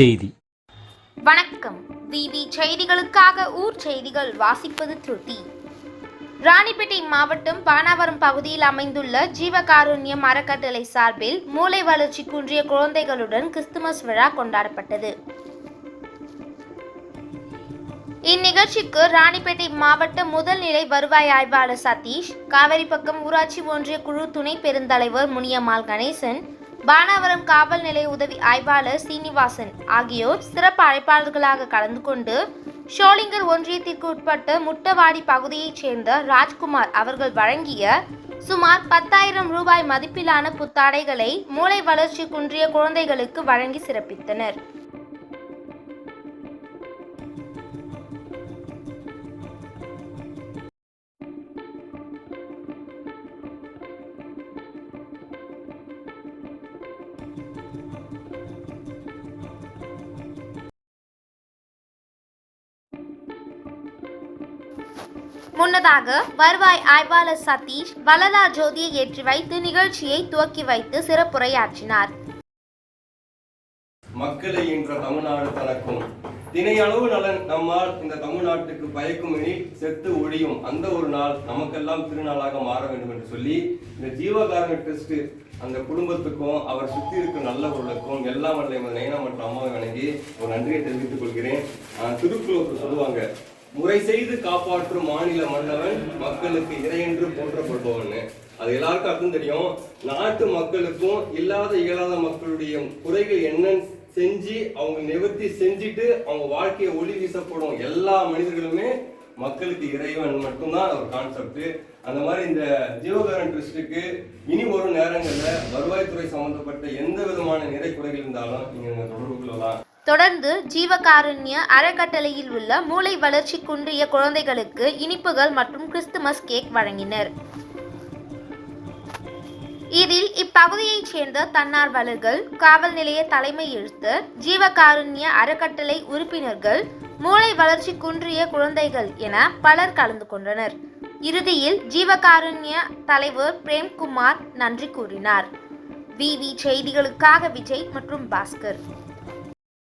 செய்தி. வணக்கம். விவி செய்திகளுக்காக ஊர் செய்திகள் வாசிப்பது திருட்டி ராணிப்பேட்டை மாவட்டம் பானாவரம் பகுதியில் அமைந்துள்ள ஜீவகாருண்யம் அறக்கட்டளை சார்பில் மூளை வளர்ச்சி குன்றிய குழந்தைகளுடன் கிறிஸ்துமஸ் விழா கொண்டாடப்பட்டது. இந்நிகழ்ச்சிக்கு ராணிப்பேட்டை மாவட்ட முதல்நிலை வருவாய் ஆய்வாளர் சதீஷ் காவேரிப்பக்கம் ஊராட்சி ஒன்றிய குழு துணை பெருந்தலைவர் முனியம்மாள் கணேசன் பானாவரம் காவல் நிலைய உதவி ஆய்வாளர் சீனிவாசன் ஆகியோர் சிறப்பு அழைப்பாளர்களாக கலந்து கொண்டு ஷோலிங்கர் ஒன்றியத்திற்கு உட்பட்ட முட்டவாடி பகுதியைச் சேர்ந்த ராஜ்குமார் அவர்கள் வழங்கிய சுமார் பத்தாயிரம் ரூபாய் மதிப்பிலான புத்தாடைகளை மூளை வளர்ச்சி குன்றிய குழந்தைகளுக்கு வழங்கி சிறப்பித்தனர். முன்னதாக வருவாய் ஆய்வாளர் சதீஷ் வள்ளலார் ஜோதியை ஏற்றி வைத்து நிகழ்ச்சியை துவக்கி வைத்து சிறப்புரையாற்றினார். மக்களை என்ற தமிழ்நாடு தனக்கும். தினையளவு நலன் நம்மால் இந்த தமிழ்நாட்டுக்கு பயக்கும் எனில் செத்து ஒழியும். அந்த ஒரு நாள் நமக்கெல்லாம் திருநாளாக மாற வேண்டும் என்று சொல்லி இந்த ஜீவகாரண டெஸ்ட் அந்த குடும்பத்துக்கும் அவர் சுத்தி இருக்கும் நல்லவர்களுக்கும் எல்லாம் வல்ல நயனா மற்றும் அம்மாவை வணங்கி ஒரு நன்றியை தெரிவித்துக் கொள்கிறேன். ஆஹ் திருக்குறள் சொல்லுவாங்க. முறை செய்து காப்பாற்றும் மாநில மன்னவன் மக்களுக்கு இறையென்று போற்றப்படுபவன். அது எல்லாருக்கும் அர்த்தம் தெரியும். நாட்டு மக்களுக்கும் இல்லாத இயலாத மக்களுடைய குறைகள் என்னன்னு செஞ்சு அவங்க நிவர்த்தி செஞ்சுட்டு அவங்க வாழ்க்கையை ஒளி வீசப்படும் எல்லா மனிதர்களுமே மக்களுக்கு இறைவன் மட்டும்தான் ஒரு கான்செப்ட் அந்த மாதிரி இந்த ஜீவகாரன் ட்ரஸ்ட்டுக்கு இனி வரும் நேரங்களில் வருவாய்த்துறை சம்மந்தப்பட்ட எந்த விதமான நிறை குறைகள் இருந்தாலும் நீங்கள் தொடர்பு கொள்ளலாம். தொடர்ந்து ஜீவகாருண்ய அறக்கட்டளையில் உள்ள மூளை வளர்ச்சி குன்றிய குழந்தைகளுக்கு இனிப்புகள் மற்றும் கிறிஸ்துமஸ் கேக் வழங்கினர். இதில் இப்பகுதியைச் சேர்ந்த தன்னார்வலர்கள் காவல் நிலைய தலைமை எழுத்தர் ஜீவகாருண்ய அறக்கட்டளை உறுப்பினர்கள் மூளை வளர்ச்சி குன்றிய குழந்தைகள் என பலர் கலந்து கொண்டனர். இறுதியில் ஜீவகாருண்ய தலைவர் பிரேம்குமார் நன்றி கூறினார். விவி செய்திகளுக்காக விஜய் மற்றும் பாஸ்கர்.